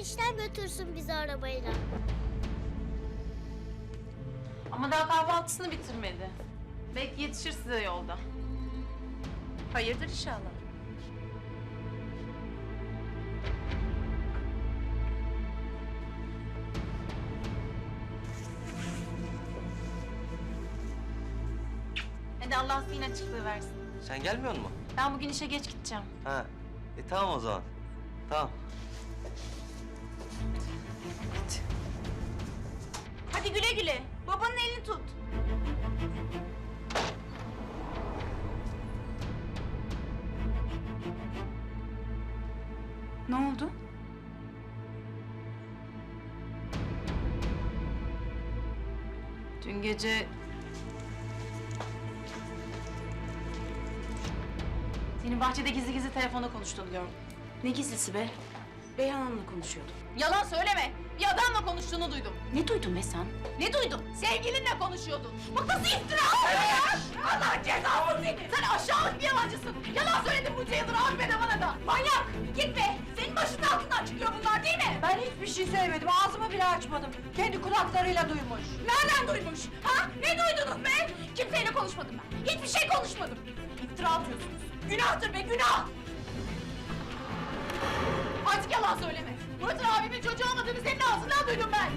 enişten götürsün bizi arabayla. Ama daha kahvaltısını bitirmedi. Belki yetişir size yolda. Hayırdır inşallah. Hadi Allah zihin açıklığı versin. Sen gelmiyor mu? Ben bugün işe geç gideceğim. Ha. E tamam o zaman. Tamam. Hadi güle güle. Babanın elini tut. Ne oldu? Dün gece... Senin bahçede gizli gizli telefonda konuştuğunu gördüm. Ne gizlisi be? Beyhan Hanım'la konuşuyordum. Yalan söyleme. Bir adamla konuştuğunu duydum. Ne duydun be sen? Ne duydun? Sevgilinle konuşuyordun. Bu nasıl iftira ya? Allah cezası seni. Sen aşağılık bir yalancısın. Yalan söyledin bu Ceyhun'un abime de bana da. Manyak. Git be. Senin başının altından çıkıyor bunlar değil mi? Ben hiçbir şey söylemedim. Ağzımı bile açmadım. Kendi kulaklarıyla duymuş. Nereden duymuş? Ha? Ne duydunuz be? Kimseyle konuşmadım ben. Hiçbir şey konuşmadım. İftira atıyorsunuz. Günahtır be günah. Artık yalan söyleme. Murat'ın abimin çocuğu olmadığını senin ağzından duydum ben.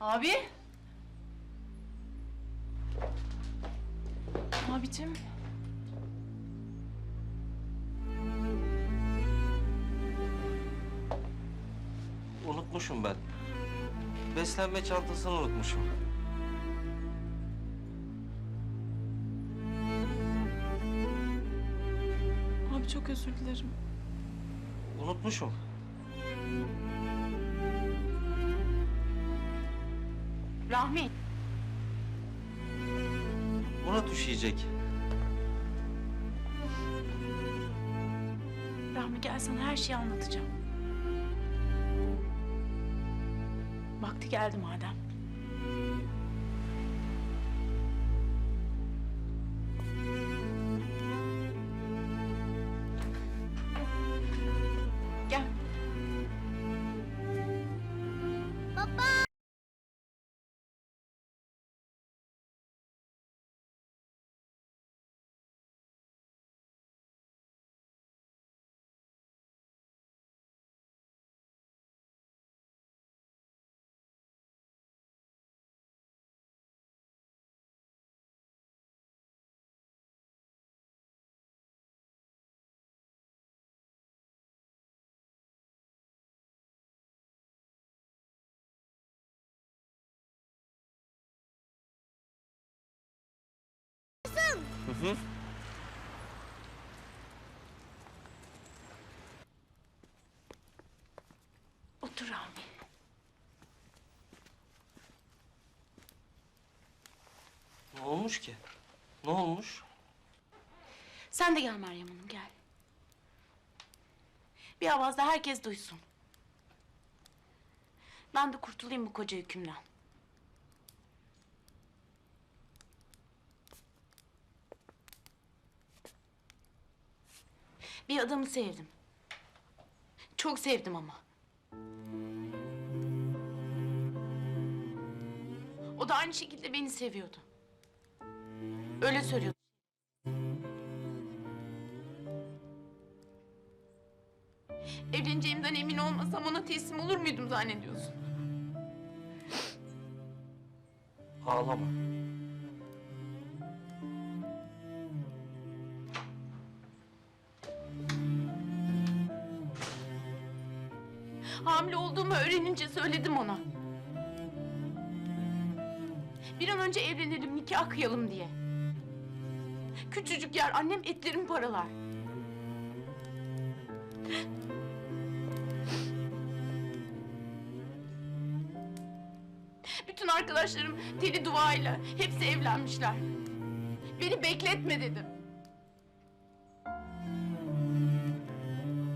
Abi. Abicim. Unutmuşum ben. Beslenme çantasını unutmuşum. Çok özür dilerim. Unutmuşum. Rahmi. Buna düşecek. Rahmi gel sana her şeyi anlatacağım. Vakti geldi madem. Hı hı. Otur Rahmi. Ne olmuş ki? Ne olmuş? Sen de gel Meryem Hanım gel. Bir avazda herkes duysun. Ben de kurtulayım bu koca yükümden. Bir adamı sevdim. Çok sevdim ama. O da aynı şekilde beni seviyordu. Öyle söylüyordu. Evleneceğimden emin olmasam ona teslim olur muydum zannediyorsun? Ağlama. Öğrenince söyledim ona. Bir an önce evlenelim, nikah kıyalım diye. Küçücük yer, annem etlerimi paralar. Bütün arkadaşlarım deli duayla, hepsi evlenmişler. Beni bekletme dedim.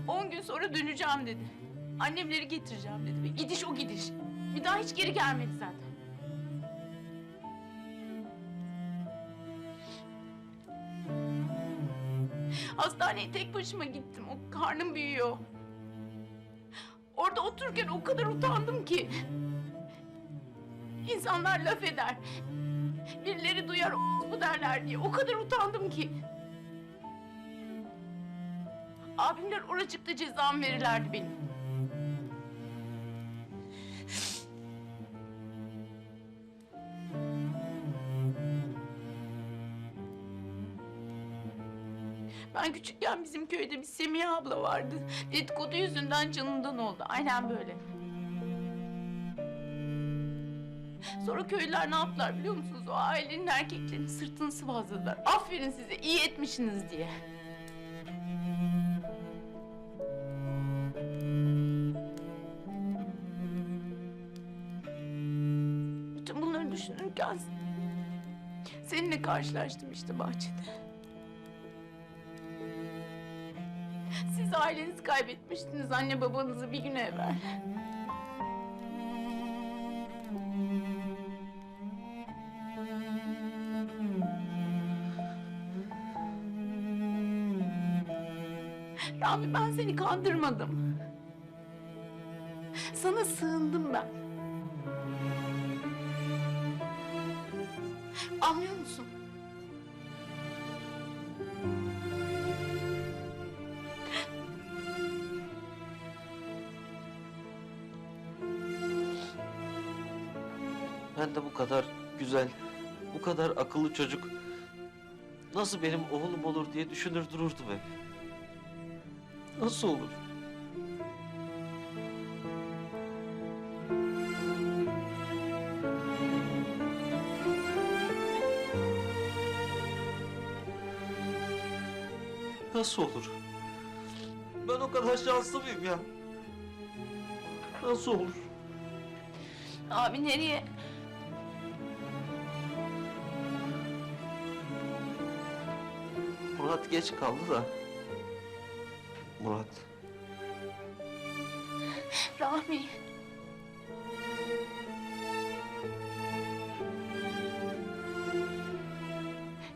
On gün sonra döneceğim dedi. Annemleri getireceğim dedi. Gidiş o gidiş. Bir daha hiç geri gelmedi zaten. Hastaneye tek başıma gittim. O karnım büyüyor. Orada otururken o kadar utandım ki. İnsanlar laf eder. Birileri duyar bu derler diye. O kadar utandım ki. Abimler oracıkta cezam verirlerdi benim. Ben küçükken bizim köyde bir Semiha abla vardı. Dedikodu yüzünden canından oldu. Aynen böyle. Sonra köylüler ne yaptılar biliyor musunuz? O ailenin erkeklerini sırtını sıvazladılar. Aferin size iyi etmişsiniz diye. Bütün bunları düşünürken seninle karşılaştım işte bahçede. Siz ailenizi kaybetmiştiniz anne babanızı bir gün evvel. Rami ben seni kandırmadım. Sana sığındım ben. Anlıyor musun? Ben de bu kadar güzel, bu kadar akıllı çocuk nasıl benim oğlum olur diye düşünür dururdum hep. Nasıl olur? Nasıl olur? Ben o kadar şanslı mıyım ya? Nasıl olur? Abi nereye? Murat geç kaldı da. Murat. Rahmi.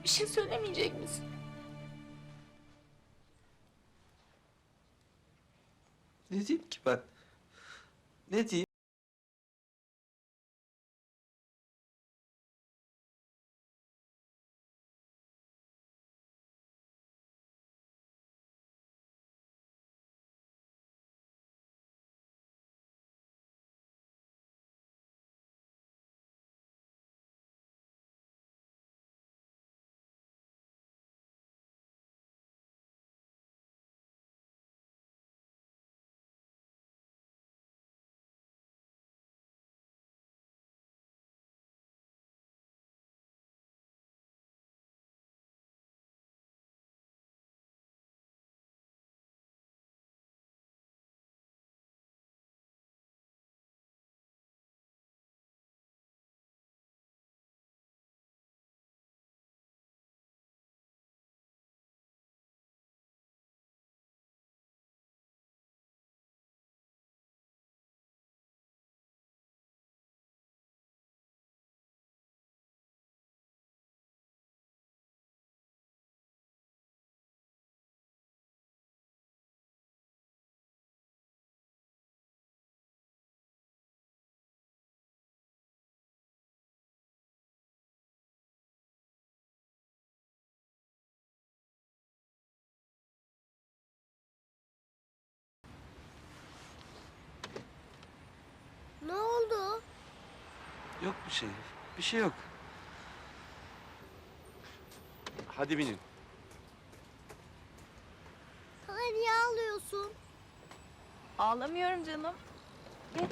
Bir şey söylemeyecek misin? Ne diyeyim ki ben? Ne diyeyim? Yok bir şey. Bir şey yok. Hadi binin. Sana niye ağlıyorsun? Ağlamıyorum canım. Geç.